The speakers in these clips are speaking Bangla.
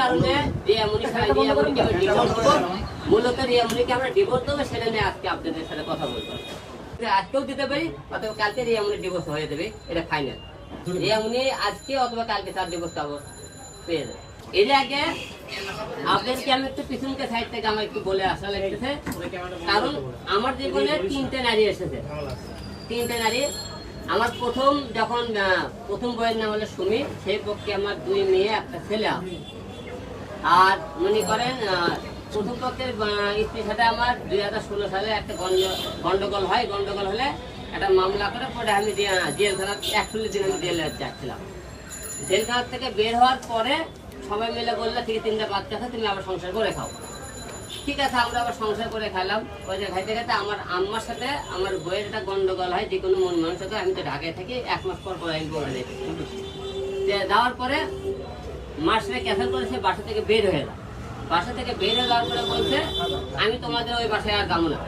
কারণে মূলত আমরা ডিভোর্স দেবো সেটা নিয়ে আজকে আপনাদের সাথে কথা বলব। আজকেও দিতে পারি, অথবা কালকে ডিভোর্স হয়ে এটা ফাইনাল আজকে অথবা কালকে তার ডিভোর্স পাবো পেয়ে যাবে। এর আগে আপনাদেরকে আমি একটু পিছনকে সাইড থেকে আমার একটু বলে আসা লাগতেছে। কারণ আমার জীবনে তিনটে নারী এসেছে। তিনটে নারী। আমার প্রথম যখন প্রথম বইয়ের নাম হলো সুমি, সেই পক্ষে আমার দুই মেয়ে, একটা ছেলে। আর মনে করেন প্রথম পক্ষের স্ত্রীর সাথে আমার দুই হাজার ষোলো সালে একটা গন্ড- গন্ডগোল হয়। গন্ডগোল হলে একটা মামলা করে পরে আমি জে- জেল থানা একচল্লিশ দিন আমি জেলে যাচ্ছিলাম। জেলখানা থেকে বের হওয়ার পরে সবাই মিলে বললে, ঠিক তিনটা বাচ্চা আছে, তুমি আবার সংসার করে খাও। ঠিক আছে, আমরা আবার সংসার করে খেলাম ওই যে খাইতে খাইতে আমার আম্মার সাথে আমার বইয়ের একটা গন্ডগোল হয়, যে কোনো মন মানুষের সাথে আমি তো ঢাকায় থাকি, এক মাস পর পর আমি বলে যাওয়ার পরে মাসে ক্যান্সেল করে সে বাসা থেকে বের হয়ে যায় বাসা থেকে বের হয়ে যাওয়ার পরে বলছে আমি তোমাদের ওই বাসায় আর যাব না।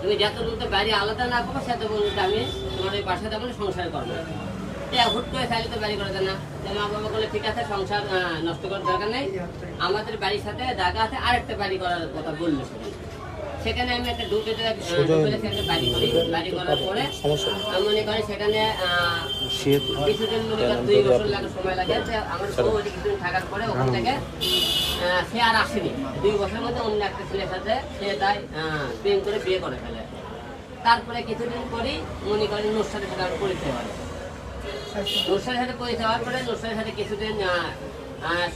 তুমি যত বলতে বাড়ি আলাদা না করব সেত বলতে আমি তোমার ওই বাসায় যাব না সংসার করব তো হুট করে চাইলে তো বাড়ি করে দেয় না। মা বাবা বলে ঠিক আছে সংসার নষ্ট করার দরকার নেই। আমাদের বাড়ির সাথে জায়গা আছে আরেকটা বাড়ি করার কথা বলল সেখানে। আমি একটা একটা বাড়ি করি। বাড়ি করার পরে আমি মনে করি সেখানে থাকার পরে ওখান থেকে সে আর আসেনি। দুই বছরের মধ্যে অন্য একটা ছেলের সাথে সে তাই প্রেম করে বিয়ে করে ফেলে। তারপরে কিছুদিন পরেই মনে করেন নুসরাতের সাথে আমার পরিচয় হয়। নুসরাতের সাথে পরিচয় হওয়ার পরে নুসরাতের সাথে কিছুদিন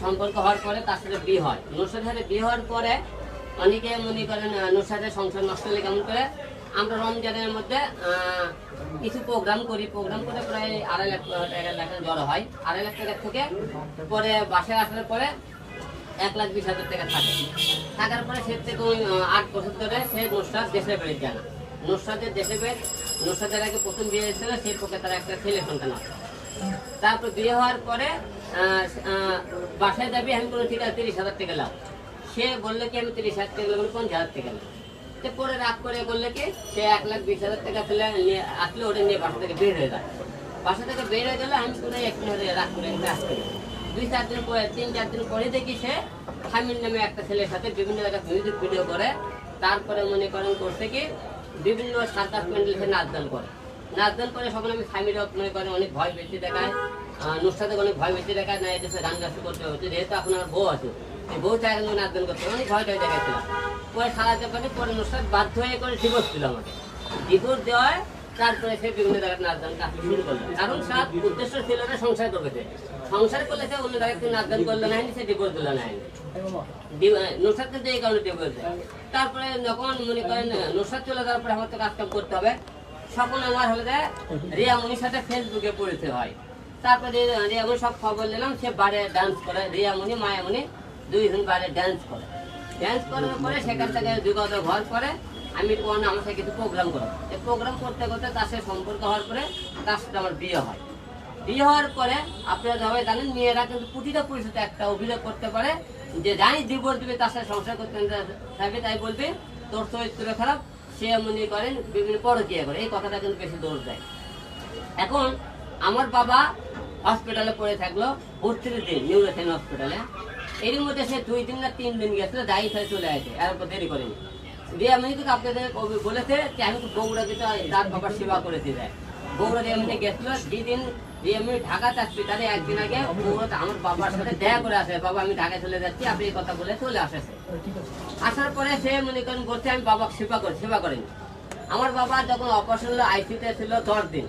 সম্পর্ক হওয়ার পরে তার সাথে বিয়ে হয়। নুসরাতের সাথে বিয়ে হওয়ার পরে অনেকে মনে করেন আহ, সংসার নষ্ট হলে কেমন করে? আমরা রমজানের মধ্যে কিছু প্রোগ্রাম করি প্রোগ্রাম করে প্রায় আড়াই লাখ টাকা লেখা জড়ো হয়। আড়াই লাখ টাকা থেকে পরে বাসায় আসার পরে এক লাখ বিশ হাজার টাকা থাকে। থাকার পরে সে থেকে আট বছর ধরে সে নুসরাত দেশে বাড়ি যায় না। নুসরাতের দেশের বাড়ি নুসরাতের আগে প্রথম বিয়ে হয়েছিল, সেই পক্ষে তার একটা ছেলে সন্তান আছে। তারপর বিয়ে হওয়ার পরে বাসায় যাবি, আমি কোনো ঠিক আছে, তিরিশ হাজার টাকা লাভ সে বলল কি, আমি তিরিশ হাজার টাকা লাগবে পঞ্চাশ হাজার টাকা লাভ পরে করে বললে কি, সে এক লাখ বিশ হাজার টাকা আসলে, ওটা নিয়ে বাসা থেকে বের হয়ে যায়। বাসা থেকে বের হয়ে গেলে, আমি রাগ করে দুই, চার দিন পরে, তিন, চার দিন পরে দেখি সে হামিদ নামে একটা ছেলের সাথে বিভিন্ন জায়গায় ভিডিও করে। তারপরে মনে করেন করতে কি, বিভিন্ন সার্কাস প্যান্ডেল সে নাচ গান করে। নাচ গান করে সকলে আমি স্বামীরা মনে করেন অনেক ভয় বেশি দেখায়। নুসরাতে অনেক ভয় বেশি দেখায়, না এটা গান গাছ করতে হবে যেহেতু আপনার বউ আছে। বউ কিন্তু নাচ গান করতে অনেক ভয় টয় দেখাচ্ছিল পরে সারাতে পারে পরে নুসরাত বাধ্য হয়ে করে ডিভোর্স দিল আমাকে। ডিভোর্স দেওয়ায় তারপরে সে বিভিন্ন জায়গায় নাচ গান কাজ শুরু করল। কারণ তার উদ্দেশ্য ছিল না সংসার করবে সংসার করলে সে অন্য জায়গায় নাচ গান করল না, সে ডিভোর্স দিল না। ডি- কিন্তু এই কারণে ডিভোর্স দেয়। তারপরে যখন মনে করেন নুসরাত চলে যাওয়ার পরে আমার তো কাজ কাম করতে হবে। সকল আমার হলে যে রিয়ামনির সাথে ফেসবুকে পরিচয় হয়। তারপরে রিয়ামনি সব খবর নিলাম, সে বারে ডান্স করে। রিয়া রিয়ামনি মায়ামনি দুইজন বারে ডান্স করে। ড্যান্স করার পরে সেখান থেকে যোগাযোগ ঘর করে, আমি কোন আমার সাথে কিছু প্রোগ্রাম করি এই প্রোগ্রাম করতে করতে তার সাথে সম্পর্ক হওয়ার পরে তার সাথে আমার বিয়ে হয়। বিয়ে হওয়ার পরে আপনারা সবাই জানেন, মেয়েরা কিন্তু প্রতিটা পরিস্থিতি একটা অভিযোগ করতে পারে যে, জানি ডিভোর্স দিবে তার সাথে সংসার করতে থাকবে তাই বলবে, তোর চরিত্র খারাপ, সে মনে করেন, বিভিন্ন পরকিয়া করে। এই কথাটা কিন্তু বেশি দৌড় দেয়। এখন আমার বাবা হসপিটালে পড়ে থাকল বত্রিশ দিন নিউরোসেন হসপিটালে এর মধ্যে সে দুই দিন না তিন দিন গেছিল চলে আসে দেরি দিয়ে আমি আপনাদের বলেছে যে আমি তো দাঁত বাবার সেবা করেছি দেয় আমি গেছিল দিয়ে আমি ঢাকা তাহলে একদিন আগে আমার বাবার সাথে করে আসে, বাবা আমি চলে যাচ্ছি, আপনি এই কথা বলে চলে আসার পরে সে মনে করেন বলছে, আমি বাবাকে সেবা করি, সেবা করিনি। আমার বাবা যখন অপারেশন হলো আইসিতে ছিল দশ দিন।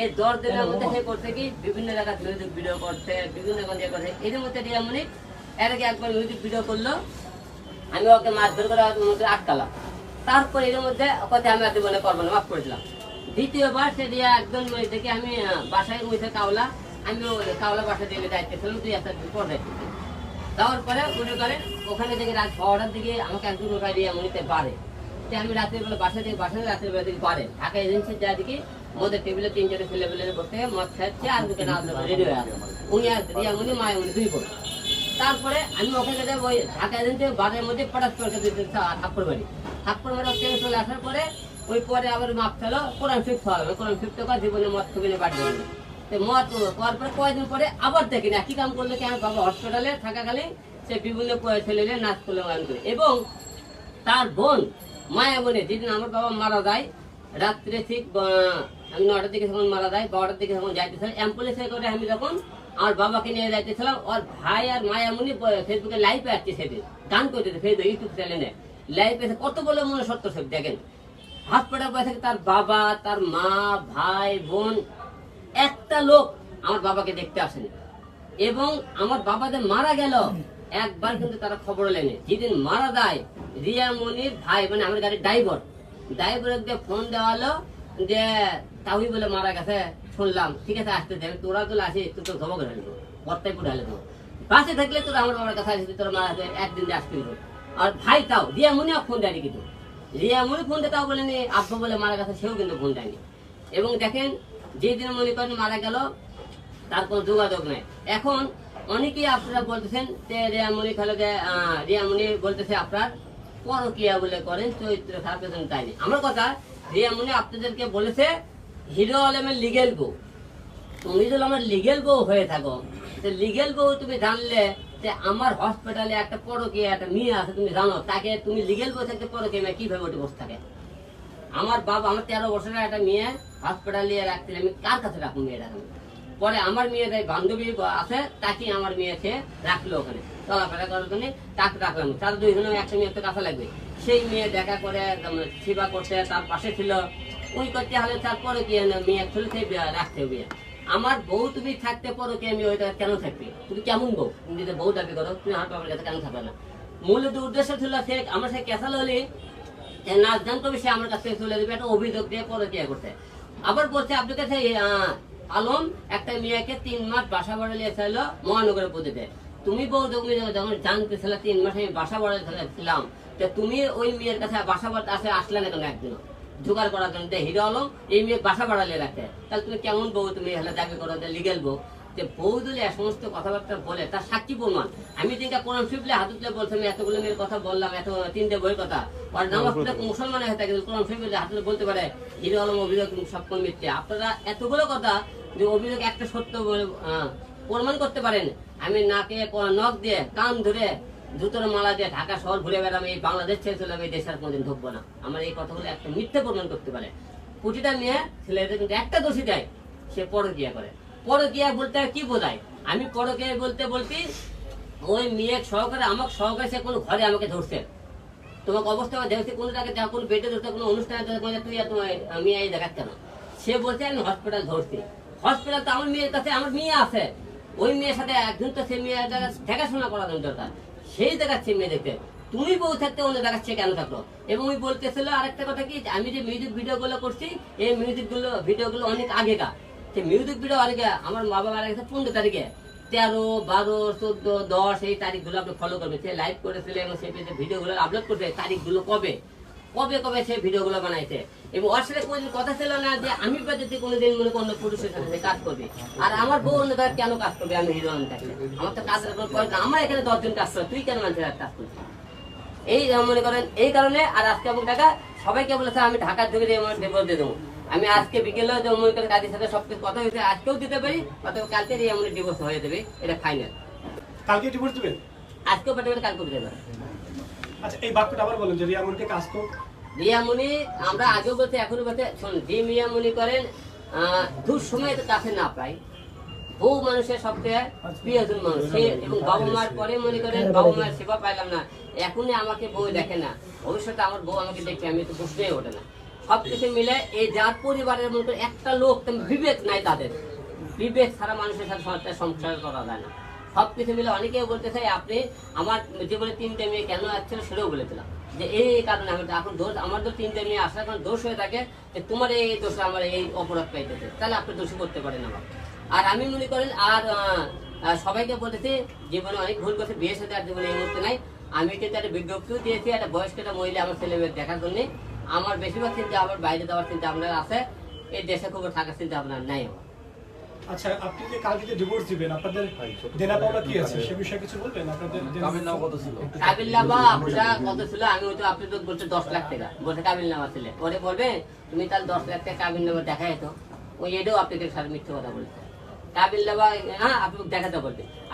এই দশ দিনের মধ্যে সে করতে কি, বিভিন্ন জায়গায় ভিডিও করতে বিভিন্ন এর মধ্যে দিয়ে রিয়ামণি এর আগে একবার মিউজিক ভিডিও করল। আমি ওকে মারধর করে মধ্যে আটকালাম। তারপর এর মধ্যে কথা আমি আর জীবনে করব না, মাফ করেছিলাম দ্বিতীয়বার সে দিয়ে একদম ওই দেখে আমি বাসায় উঠে কাওলা আমি কাওলা বাসা দিয়ে দায়িত্ব ছিলাম, দুই একটা পরে। যাওয়ার পরে মনে করেন ওখানে থেকে রাত বারোটার দিকে আমাকে একজন ওটাই দিয়ে মনিতে বাড়ে যে আমি রাতের বেলা বাসা থেকে বাসা থেকে রাতের বেলা দিকে বাড়ে ঢাকা এজেন্সির যা দিকে মদের টেবিলে তিন চারটে ছেলে বসে মদ খাচ্ছে, আর দুটো নাচ রেডি হয়ে আছে উনি আর রিয়ামণি মায়ামণি দুই বোন। তারপরে আমি ওখানে যাব ওই ঢাকা এজেন্সি বাড়ির মধ্যে পটাশ করে দিতে থাপ্পড় বাড়ি। থাপ্পড় বাড়ি ট্রেন চলে আসার পরে ওই পরে আবার মাপ খেলো, কোরআন ফিফট হবে কোরআন ফিফট করে জীবনে মদ খেয়ে বাড়ি তো মদ করার পরে কয়েকদিন পরে আবার দেখি না, কি কাম করলে কি আমি বাবা হসপিটালে থাকাকালীন সে বিভিন্ন প- ছেলেদের নাচ করলে, গান করে এবং তার বোন মায়ামণি যেদিন আমার বাবা মারা যায়, রাত্রে ঠিক আমি নটার দিকে যখন মারা যায়, বারোটার দিকে যখন যাইতেছিলাম অ্যাম্বুলেন্সে করে আমি যখন আমার বাবাকে নিয়ে যাইতেছিলাম, ওর ভাই আর মায়ামণি ব- ফেসবুকে লাইভে আসছে সেদিন। গান করতেছে ফেসবুক ইউটিউব চ্যানেলে লাইভে এসে কত বলে মনে সত্য সব দেখেন। হাসপাতাল থেকে তার বাবা, তার মা, ভাই, বোন, একটা লোক আমার বাবাকে দেখতে আসেনি। এবং আমার বাবা যে মারা গেল, একবার কিন্তু তারা খবর লেনে। যেদিন মারা যায়, রিয়া মনির ভাই মানে আমার গাড়ির ড্রাইভার ড্রাইভারকে ফোন দেওয়া হলো যে তাহুই বলে মারা গেছে। শুনলাম, ঠিক আছে, আসতে দেবে তোরা তো আসি তুই তো ধমক ঢালি পুরো ঢালে বাসে থাকলে তোরা আমার বাবার কাছে আসিস তোর মারা গেছে একদিন আসতে দিবো। আর ভাই তাও, রিয়া মনিও ফোন দেয়নি কিন্তু। রিয়া মনি ফোন দিয়ে তাও বলেনি, আব্বা বলে মারা গেছে, সেও কিন্তু ফোন দেয়নি। এবং দেখেন, যেদিন মনে করেন মারা গেল তার কোনো যোগাযোগ নেই। এখন অনেকেই আপনারা বলতেছেন যে রিয়ামণি খালেকে রিয়ামণি বলতেছে আপনার পরকিয়া বলে করেন, চরিত্র খারাপ তাই আমার কথা, রিয়া রিয়ামণি আপনাদেরকে বলেছে হিরো আলমের লিগেল বউ। তুমি যদি আমার লিগেল বউ হয়ে থাকো লিগেল বউ তুমি জানলে যে আমার হসপিটালে একটা পরকিয়া, একটা মেয়ে আছে, তুমি জানো, তাকে তুমি লিগেল বউ থাকতে পরকিয়া মেয়ে কীভাবে ওটি বসে থাকে? আমার বাবা, আমার তেরো বছরের একটা মেয়ে হসপিটালে রাখছিল আমি কার কাছে রাখব মেয়েটা? পরে আমার মেয়ে দেয় বান্ধবী আছে তাকে আমার মেয়েকে রাখল ওখানে। চলাফেরা করার জন্য তাকে রাখলাম। তার দুইজনে একটা মেয়ে তো কাছে লাগবে। সেই মেয়ে দেখা করে সেবা করতে তার পাশে ছিল। ওই করতে হলে তারপরে কি ছিল সেই রাখতে হবে। আমার বউ তুমি থাকতে পারো কি আমি ওইটা কেন থাকবি? তুমি কেমন বউ? তুমি যদি বউ দাবি করো, তুমি আমার বাবার কাছে কেন থাকবে না? মূলত উদ্দেশ্য ছিল সে, আমার সে ক্যাসাল হলে যে নাচ গান করবে, সে আমার কাছ চলে যাবে একটা অভিযোগ দিয়ে পরকিয়া করতে। আবার বলছে, আপনার কাছে আলম, একটা মেয়েকে তিন মাস বাসা বাড়া নিয়ে চাইলো মহানগরের পদ্ধতিতে তুমি বউ তুমি যখন জানতেছিল তিন মাস আমি বাসা বাড়া ছিলাম তো তুমি ওই মেয়ের কাছে বাসা বাড়তে আসে আসলে না কেন একদিন জোগাড় করার জন্য হিরো আলম এই মেয়ে বাসা বাড়ালে রাখতে তাহলে তুমি কেমন বউ তুমি হেলে দাবি করো লিগেল বউ? যে বউ দিলে এ সমস্ত কথাবার্তা বলে তার সাক্ষী প্রমাণ আমি যেটা কোরআন শিবলে হাত উঠলে বলছি আমি এতগুলো মেয়ের কথা বললাম এত তিনটে বইয়ের কথা। আর নামাজ পড়ে মুসলমান হয়ে থাকে কোরআন শিবলে হাত তুলে বলতে পারে হিরো আলম অভিযোগ সব কোন মিথ্যে। আপনারা এতগুলো কথা যে অভিযোগ একটা সত্য বলে প্রমাণ করতে পারেন। আমি নাকে ক- নখ দিয়ে কান ধরে জুতোর মালা দিয়ে ঢাকা শহর ঘুরে বেড়াম এই বাংলাদেশ ছেড়ে চলে আমি এই দেশে আর কোনোদিন ঢুকবো না। আমার এই কথাগুলো একটা মিথ্যে প্রমাণ করতে পারে। প্রতিটা মেয়ে ছেলেদের কিন্তু একটা দোষী দেয়, সে পরকিয়া করে। পরকিয়া বলতে কি বোঝায়? আমি পরকিয়া বলতে বলতে ওই মেয়ে সহকারে, আমাকে সহকারে সে কোনো ঘরে আমাকে ধরছে। তোমাকে অবস্থা দেখছি, কোনো জায়গায় যা কোনো বেডে ধরতে, কোনো অনুষ্ঠানে ধরতে তুই আর তোমার মেয়ে এই দেখাচ্ছে কেন সে বলছে, আমি হসপিটাল ধরছি। হসপিটাল তো আমার মেয়ের কাছে, আমার মেয়ে আছে। ওই মেয়ের সাথে একজন তো সে জায়গা দেখাশোনা করা দরকার। সেই দেখাচ্ছে মেয়ে দেখতে তুমি বউ থাকতে অন্য দেখাচ্ছে কেন থাকল? এবং ওই বলতেছিল আরেকটা কথা কি আমি যে মিউজিক ভিডিও গুলো করছি, এই মিউজিকগুলো ভিডিও গুলো অনেক আগেকার। সেই মিউজিক ভিডিও আগে আমার মা বাবা আগে পনেরো তারিখে। তেরো, বারো, চোদ্দ, দশ, এই তারিখগুলো আপনি ফলো করবেন। সে লাইভ করেছিল এবং সে ভিডিওগুলো আপলোড করছে তারিখগুলো কবে? কবে কবে সে ভিডিওগুলো বানাইছে। এবং ওর সাথে কোনোদিন কথা ছিল না যে আমি যদি কোনোদিন মনে কোনো পুরুষের সাথে কাজ করবে। আর আমার বউ অন্য কেন কাজ করবে? আমি হিরো থাকলে আমার তো কাজ প্রয়োজন আমার এখানে দশজন কাজ করে তুই কেন মানুষের কাজ করছিস? এই মনে করেন এই কারণে আর আজকে এবং টাকা সবাইকে বলেছে আমি ঢাকার থেকে দিয়ে আমার দেবো। আমি আজকে বিকেলে যে মনে করেন কাজের সাথে সব কিছু কথা হয়েছে আজকেও দিতে পারি অথবা কালকে দিয়ে আমার ডিভোর্স হয়ে যাবে এটা ফাইনাল কালকে ডিভোর্স দিবেন আজকেও পেটে কালকে দিতে আচ্ছা এই বাক্যটা আবার বলেন যে রিয়ামনকে কাজ কর। রিয়ামণি আমরা আগেও বলতে এখনও বলতে শোন যে রিয়ামণি করেন আহ, সময় তো কাছে না পাই বউ মানুষের সবচেয়ে প্রিয়জন মানুষ সে এবং বাবা মার পরে মনে করেন বাবা মায়ের সেবা পাইলাম না এখনই আমাকে বউ দেখে না। ভবিষ্যতে আমার বউ আমাকে দেখে আমি তো বুঝতেই ওঠে না। সবকিছু মিলে এই যার পরিবারের মনে একটা লোক বিবেক নাই তাদের। বিবেক ছাড়া মানুষের সাথে সংসার করা যায় না। সবকিছু মিলে অনেকেই বলতে চাই আপনি আমার জীবনে তিনটে মেয়ে কেন আসছিল সেটাও বলেছিলাম যে এই কারণে আমি এখন দোষ, আমার তো তিনটে মেয়ে আসার কারণ দোষ হয়ে থাকে যে তোমার এই দোষ আমার এই অপরাধ পাইতেছে। তাহলে আপনি দোষী করতে পারেন আমার আর আমি মনে করেন আর সবাইকে বলতেছি জীবনে অনেক ভুল করছে বিয়ের সাথে আর জীবনে এই মুহূর্তে নাই। আমি কিন্তু একটা বিজ্ঞপ্তিও দিয়েছি, একটা বয়স্ক একটা মহিলা আমার ছেলে মেয়ে দেখার জন্য। আমার বেশিরভাগ চিন্তা আমার বাইরে যাওয়ার চিন্তা আপনার আছে, এই দেশে খুব থাকার চিন্তা আপনার নাই আমার। আচ্ছা আপনি যে কালকে যে ডিভোর্স দিবেন আপনাদের দেনা পাওনা কি আছে? সে বিষয়ে কিছু বলবেন? আপনাদের কাবিল নাম কত ছিল? কাবিল নামা আপনারা কত ছিল? আমি হয়তো আপনি তো বলছে দশ লাখ টাকা। বলছে কাবিল নামা ছিল। পরে বলবে তুমি তাহলে দশ লাখ টাকা কাবিল নামা দেখাই তো ওই এটাও আপনাদের সাথে মিথ্যে কথা বলছে। কাবিল হ্যাঁ আপনি দেখাতে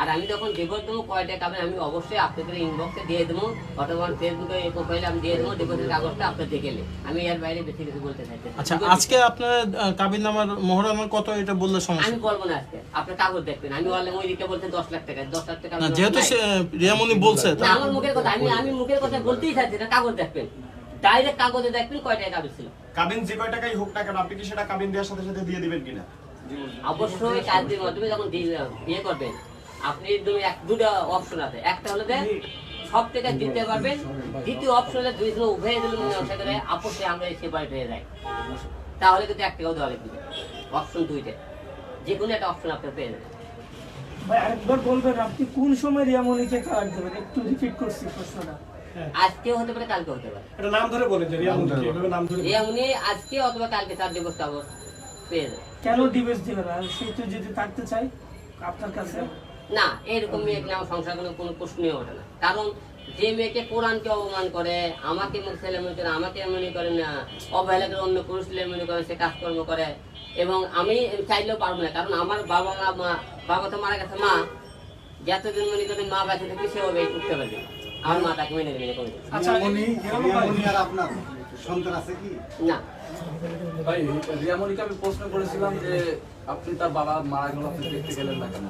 আর আমি যখন ডিভোর্স দেবো কয়টা কাবিল আমি অবশ্যই আপনাদের ইনবক্সে দিয়ে দেবো। অথবা ফেসবুকে প্রোফাইলে আমি দিয়ে দেবো ডিভোর্সের কাগজটা আপনার দেখে। আমি এর বাইরে বেশি কিছু বলতে চাইছি আচ্ছা আজকে আপনার কাবিন নামার মোহরানার কত এটা বললে সমস্যা? আমি বলব না আজকে। আপনার কাগজ দেখবেন। আমি বললাম ওই দিকে বলছেন দশ লাখ টাকা। দশ লাখ টাকা না যেহেতু রিয়ামনি বলছে আমার মুখের কথা আমি আমি মুখের কথা বলতেই চাইছি না কাগজ দেখবেন। ডাইরেক্ট কাগজে দেখবেন কয় টাকা কাগজ ছিল। কাবিন যে কয় টাকাই হোক না কেন আপনি কি সেটা কাবিন দেওয়ার সাথে সাথে দিয়ে দিবেন কিনা? অবশ্যই কাজের মাধ্যমে যখন বিয়ে করবেন আপনি এক দুটো অপশন আছে। একটা হলো যে সব থেকে দিতে পারবেন দ্বিতীয় অপশন হলে দুই জন উভয় দিলে সেখানে আপসে আমরা সে বাড়িতে হয়ে যাই। তাহলে কিন্তু এক টাকাও দেওয়া লাগবে অপশন দুইটা। যে কোনো একটা অপশন আপনি পেয়ে যাবেন। ভাই আরেকবার বলবেন আপনি কোন সময় রিয়ামনিকে কার্ড দেবেন? একটু রিপিট করছি প্রশ্নটা। হ্যাঁ। আজকে হতে পারে কালকে হতে পারে। এটা নাম ধরে বলেন যে নাম ধরে আজকে অথবা কালকে তার দিবস পেয়ে যাবে। কেন ডিভোর্স দিবেন আর সে তো যদি থাকতে চাই আপনার কাছে না এরকম নিয়ে আমার সংসার কোনো কোনো প্রশ্নই ওঠে না। কারণ যে মেয়েকে কোরআনকে অপমান করে আমাকে মুখ ছেলে মনে করে আমাকে মনে করে না অবহেলা করে অন্য পুরুষ ছেলে মনে করে সে কাজকর্ম করে। এবং আমি চাইলেও পারব না কারণ আমার বাবা মা মা- বাবা তো মারা গেছে মা। যতদিন মনে করেন মা বেঁচে থাকবে সেও এই করতে পারবে আমার মা তাকে মেনে নেবে কোনো আচ্ছা আপনার সন্তান আছে কি? না। ভাই রিয়ামণিকে আমি প্রশ্ন করেছিলাম যে আপনি তার বাবা মারা গেল আপনি দেখতে গেলেন না কেন?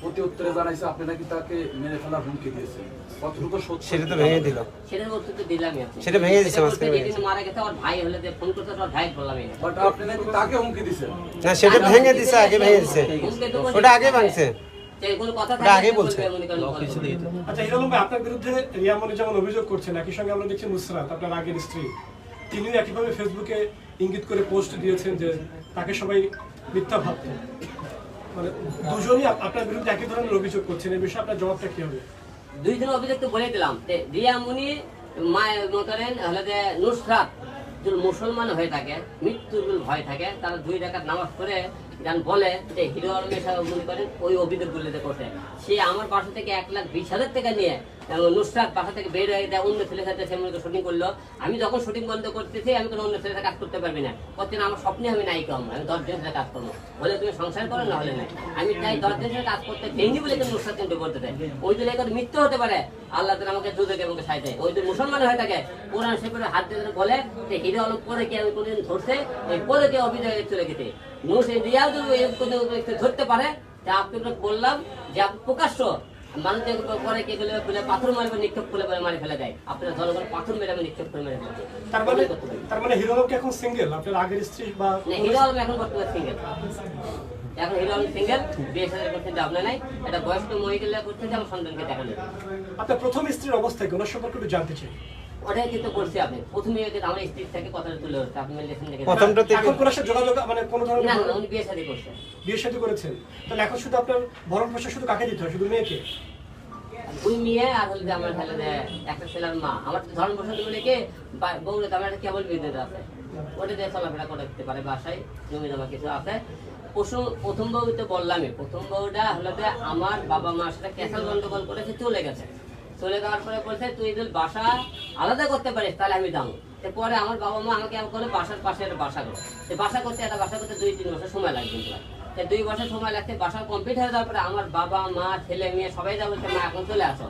প্রতি উত্তরে জানাইছে আপনি নাকি তাকে মেরে ফেলার হুমকি দিয়েছেন। কতটুকু সত্য? সেটা তো ভেঙে দিল। সেটার উত্তর তো দিলামই সেটা ভেঙে দিছে, সেটা মাঝখানে বলতে ভেঙে যেদিন মারা গেছে ওর ভাই হলে যে ফোন করতে ওর ভাই বললামই বাট আপনি নাকি তাকে হুমকি দিয়েছেন না সেটা ভেঙে দিছে আগে ভেঙে দিছে। ওটা আগে ভাঙছে। মনে। আচ্ছা হিরোলম ভাই আপনার বিরুদ্ধে রিয়ামনি যেমন অভিযোগ করছেন একই সঙ্গে আমরা দেখছি নুসরাত আপনার আগের স্ত্রী? তিনিও একইভাবে ফেসবুকে ইঙ্গিত করে পোস্ট দিয়েছেন যে তাকে সবাই মিথ্যা ভাবতেন মানে দুজনই আপনার বিরুদ্ধে একই ধরনের অভিযোগ করছেন এই বিষয়ে আপনার জবাবটা কি হবে? দুইজন অভিযোগ তো বলে দিলাম যে রিয়া মুনি, মায়ের মতরেন হলে যে নুসরাত। মুসলমান হয়ে থাকে, মৃত্যুর ভয় থাকে, তারা দুই টাকার নামাজ পড়ে যান বলে যে হিরো আলমের সাথে মনে করেন, ওই অভিযোগগুলো যে করছে সে আমার পাশে থেকে এক লাখ বিশ হাজার টাকা নিয়ে নুসরাত বাসা থেকে বের হয়ে দেয়, অন্য ছেলের সাথে সে শুটিং করল। আমি যখন শুটিং বন্ধ করতেছি, আমি কোনো অন্য ছেলের সাথে কাজ করতে পারবি না। করছেন আমার স্বপ্নে আমি নায়িকা হব আমি দশ জনের সাথে কাজ করব। হলে তুমি সংসার করো, না হলে নাই। আমি চাই দশ জনের সাথে কাজ করতে দেয়নি বলে কিন্তু নুসরাত কিন্তু বলতে দেয় ওই দিলে কথা মিথ্যে হতে পারে। আল্লাহ তালা আমাকে দুধকে আমাকে সাই দেয়। ওই যে মুসলমান হয়ে থাকে। কোরআন সে হাত দিয়ে বলে যে হিরো আলম পরে কি আমি কোনদিন ধরছে, এই পরে কে অভিযোগ চলে গেছে। নুস রিয়াও যদি একটু ধরতে পারে। তা আপনাকে বললাম যে, আপনি প্রকাশ্য মানুষ পরে কে গেলে পাথর মারবে নিক্ষেপ করে মারি ফেলে দেয়। আপনার জনগণ পাথর মেরে নিক্ষেপ করে মেরে ফেলে তার মানে তার মানে এখন সিঙ্গেল আপনার আগের স্ত্রী বা না, হিরো আলম এখন বর্তমানে সিঙ্গেল এখন হিরো আলম সিঙ্গেল বিয়ে সাথে করতে যাবনা নাই। এটা বয়স্ক মহিলা করতে আমার সন্তানকে দেখা নেই আপনার প্রথম স্ত্রীর অবস্থা কি? ওনার সম্পর্কে একটু জানতে চাই। ওটাই কিন্তু বলছি আপনি প্রথমে আমার স্ত্রীর থেকে কথাটা তুলে ধরছে আপনি লেখেন দেখে প্রথমটা থেকে এখন কোন সাথে যোগাযোগ মানে কোনো না না উনি বিয়ে শাদী করছে। বিয়ে শাদী করেছেন। তাহলে এখন শুধু আপনার ভরণ পোষণ শুধু কাকে দিতে হয়? শুধু মেয়েকে? দুই মেয়ে আর হলো আমার একটা ছেলের মা। আমার বলে কে? বউরে আমার কেবল বিদ্যুৎ আছে। ওটা দিয়ে চলাফেরা করে দিতে পারে বাসায় জমি জমা কিছু আছে। প্রথম প্রথম বউ তো বললামই। প্রথম বউটা হলো যে আমার বাবা মার সাথে ক্যাসাল গন্ডগোল করেছে চলে গেছে। চলে যাওয়ার পরে বলছে, তুই যদি বাসা আলাদা করতে পারিস, তাহলে আমি দাম পরে আমার বাবা মা আমাকে করে বাসার পাশে একটা বাসা করো তো বাসা করতে, একটা বাসা করতে দুই, তিন বছর সময় লাগবে তো দুই বছর সময় লাগছে বাসা কমপ্লিট হয়ে যাওয়ার পরে আমার বাবা, মা, ছেলে, মেয়ে সবাই যা বলছে মা এখন চলে আসো।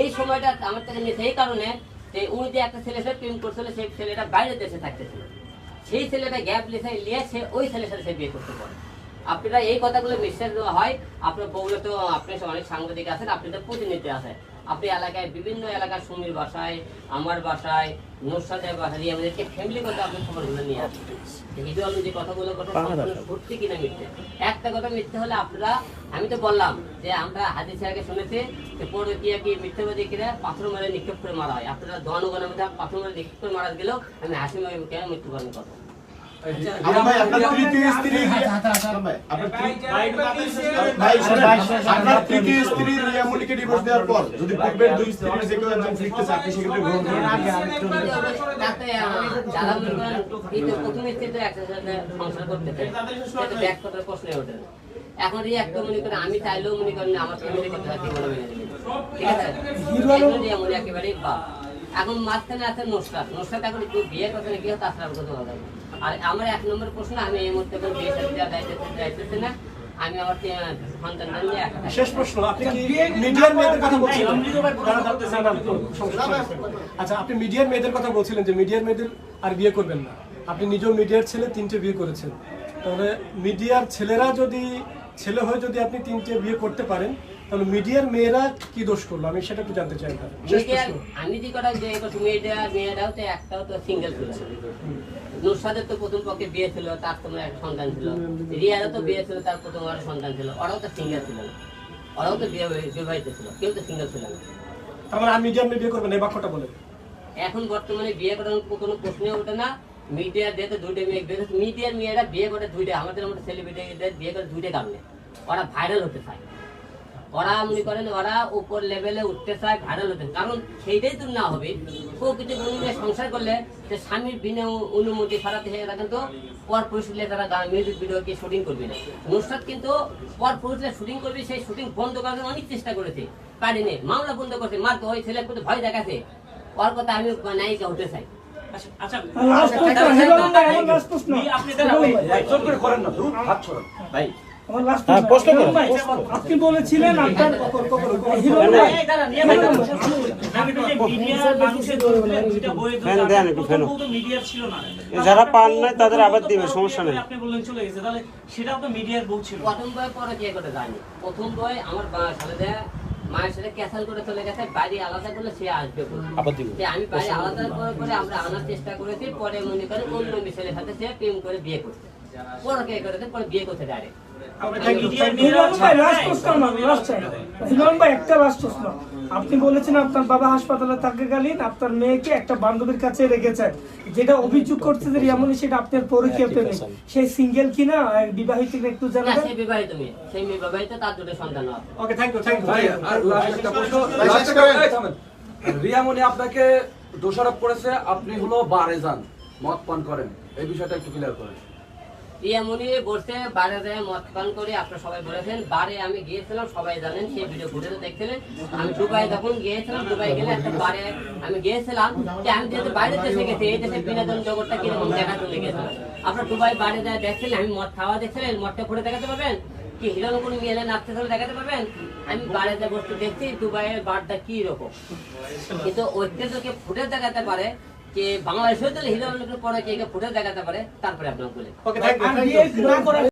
এই সময়টা আমার থেকে নিয়ে সেই কারণে যে উনি যে একটা ছেলে সাথে প্রেম করছিল, সেই ছেলেটা বাইরের দেশে থাকতেছিল। সেই ছেলেটা গ্যাপ লিখে নিয়ে সে ওই ছেলের সাথে সে বিয়ে করতে পারে। আপনারা এই কথাগুলো বিশ্বাস হয়। আপনার বউলে তো আপনি অনেক সাংবাদিক আছেন আপনাদের প্রতিনিধি আছে আপনি এলাকায় বিভিন্ন এলাকার সুমির বাসায় আমার বাসায় নুসরাতের বাসায় আমাদেরকে ফ্যামিলি করতে আপনি খবরগুলো নিয়ে আসেন। হিদু আলম যে কথাগুলো কথা সত্যি কিনা মিথ্যে? একটা কথা মিথ্যে হলে আপনারা আমি তো বললাম যে আমরা হাজির সাহেবকে শুনেছি যে পরে কি কি মিথ্যাবাদী কিনা পাথর মেরে নিক্ষেপ করে মারা হয়। আপনারা জনগণের মধ্যে পাথর মেরে নিক্ষেপ করে মারা গেলেও আমি হাসি মারি কেন মৃত্যুবরণ করব? আপনার তৃতীয় স্ত্রী আপনার তৃ- ভাই, ভাই, আপনার তৃতীয় স্ত্রী রিয়ামণিকে ডিভোর্স দেওয়ার পর যদি পূর্বের দুই স্ত্রীর যে কেউ একজন ফিরতে চায় আপনি সেক্ষেত্রে গ্রহণ করবেন তাতে যারা মনে করেন তো প্রথম স্ত্রীতে একসাথে সংসার করতে চায় সেটা ব্যাক করার প্রশ্নই ওঠে না। এখন এই একটা মনে করেন আমি চাইলেও মনে করেন আমার মনে মেনে নেবে ঠিক আছে একেবারেই বা এখন মাঝখানে আছে নুসরাত নুসরাত এখন একটু বিয়ে করতে না বিয়ে তাছাড়া কথা নেই। আর আমার এক নম্বর প্রশ্ন আমি এই মুহূর্তে কোনো বিয়ে সাথে দেওয়া না। আমি আমার সন্তানটা নিয়ে একা শেষ প্রশ্ন আপনি কি মিডিয়ার মেয়েদের কথা বলছিলেন। আচ্ছা আপনি মিডিয়ার মেয়েদের কথা বলছিলেন যে মিডিয়ার মেয়েদের আর বিয়ে করবেন না। আপনি নিজেও মিডিয়ার ছেলে তিনটে বিয়ে করেছেন। তাহলে মিডিয়ার ছেলেরা যদি ছেলে হয়ে যদি আপনি তিনটে বিয়ে করতে পারেন তাহলে মিডিয়ার মেয়েরা কি দোষ করল? আমি সেটা একটু জানতে চাই আমি যে কটা বিয়ে করছি মিডিয়ার মেয়েরাও তো একটাও তো সিঙ্গেল ছিল। না। নুসরাতের তো প্রথম পক্ষে বিয়ে ছিল তার তোমার একটা সন্তান ছিল। রিয়ারও তো বিয়ে ছিল তার প্রথম একটা সন্তান ছিল। ওরাও তো সিঙ্গেল ছিল না। ওরাও তো বিয়ে বিবাহিত ছিল কেউ তো সিঙ্গেল ছিল না। তার মানে আমি মেয়ে বিয়ে করবেন এই বাক্যটা বলে এখন বর্তমানে বিয়ে করার কোনো প্রশ্ন ওঠে না। মিডিয়া দিতে দুইটা মেয়ে করছে। মিডিয়ার মেয়েরা বিয়ে করে দুইটা। আমাদের মতো সেলিব্রিটিদের বিয়ে করে দুইটা কারণে। ওরা ভাইরাল হতে চায়। ওরা মনে করেন ওরা উপর লেভেলে উঠতে চায় ভাইরাল হতে চায়। কারণ সেইটাই তো না হবে প্রকৃত গুণে সংসার করলে যে স্বামীর বিনা অনুমতি ছাড়া থেকে এরা কিন্তু পর পুরুষলে তারা গান মিউজিক ভিডিও কি শুটিং করবে না নুসরাত কিন্তু পর পুরুষলে শুটিং করবে সেই শুটিং বন্ধ করার জন্য অনেক চেষ্টা করেছে পারেনি মামলা বন্ধ করছে মার তো ওই ছেলে কিন্তু ভয় দেখাছে ওর কথা আমি নায়িকা হতে চাই ভাই ভাই, করে করেন না হাত ছড়ান লাস্ট হ্যাঁ, প্রশ্ন প্রশ্ন। করুন, আপনি বলেছিলেন আপনার হিরণ ভাই। হিরণ ভাই, ফ্যান দেন একটু ফ্যান যারা পান নাই তাদের আবার দিবে সমস্যা নেই। আপনি বললেন চলে গেছে তাহলে সেটাও তো মিডিয়ার বউ ছিল। প্রথম বই পরে কে করে যায়নি প্রথম বই আমার বা- সাথে মায়ের সাথে ক্যাসাল করে চলে গেছে বাড়ি আলাদা করলে সে আসবে বলে। আমি বাড়ি আলাদা করে করে আমরা আনার চেষ্টা করেছি পরে মনে করে অন্য ছেলের সাথে সে প্রেম করে বিয়ে করছে। পরে বিয়ে করতে ডাইরেক্ট আপনি বলেছেন আপনার বাবা হাসপাতালে থাকাকালীন আপনার মেয়েকে একটা বান্ধবীর কাছে রেখেছেন। যেটা অভিযোগ করছে যে রিয়ামনি সেটা আপনার পরীক্ষা প্রেমিক। সেই সিঙ্গেল কিনা বিবাহিত কিনা একটু না জানাবেন বিবাহিত মেয়ে। সেই মেয়ে বিবাহিত তার দুটো সন্তান হবে okay thank you thank you ভাই আর last একটা প্রশ্ন ভাই, last শেষ একটা- করেন। এই থামেন। রিয়ামণি আপনাকে দোষারোপ করেছে আপনি হলো বারে যান মদ পান করেন। এই বিষয়টা একটু ক্লিয়ার করেন। রিয়ামণি বসে বারে যায় মদ পান করে আপনারা সবাই বলেছেন, বারে আমি গিয়েছিলাম, সবাই জানেন সেই ভিডিও দেখছিলেন। আমি দুবাই যখন গিয়েছিলাম, দুবাই গেলে একটা বারে আমি গিয়েছিলাম যে আমি যেহেতু দেশে গেছি, এই দেশের বিনোদন জগৎটা কীরকম দেখা চলে দুবাই বাইরে যায় দেখছিলেন, আমি মদ খাওয়া দেখছিলেন, মদটা ফুটে দেখাতে পারবেন? কি হিরণ কোন মেলে নাচতে চলে দেখাতে পারবেন? আমি বাইরে যা বস্তু দেখছি, দুবাইয়ের বারটা কি রকম কিন্তু ঐতিহ্যকে ফুটে দেখাতে পারে যে বাংলাদেশেও তাহলে হিরণ পরে কে ফুটে দেখাতে পারে তারপরে আপনার বলে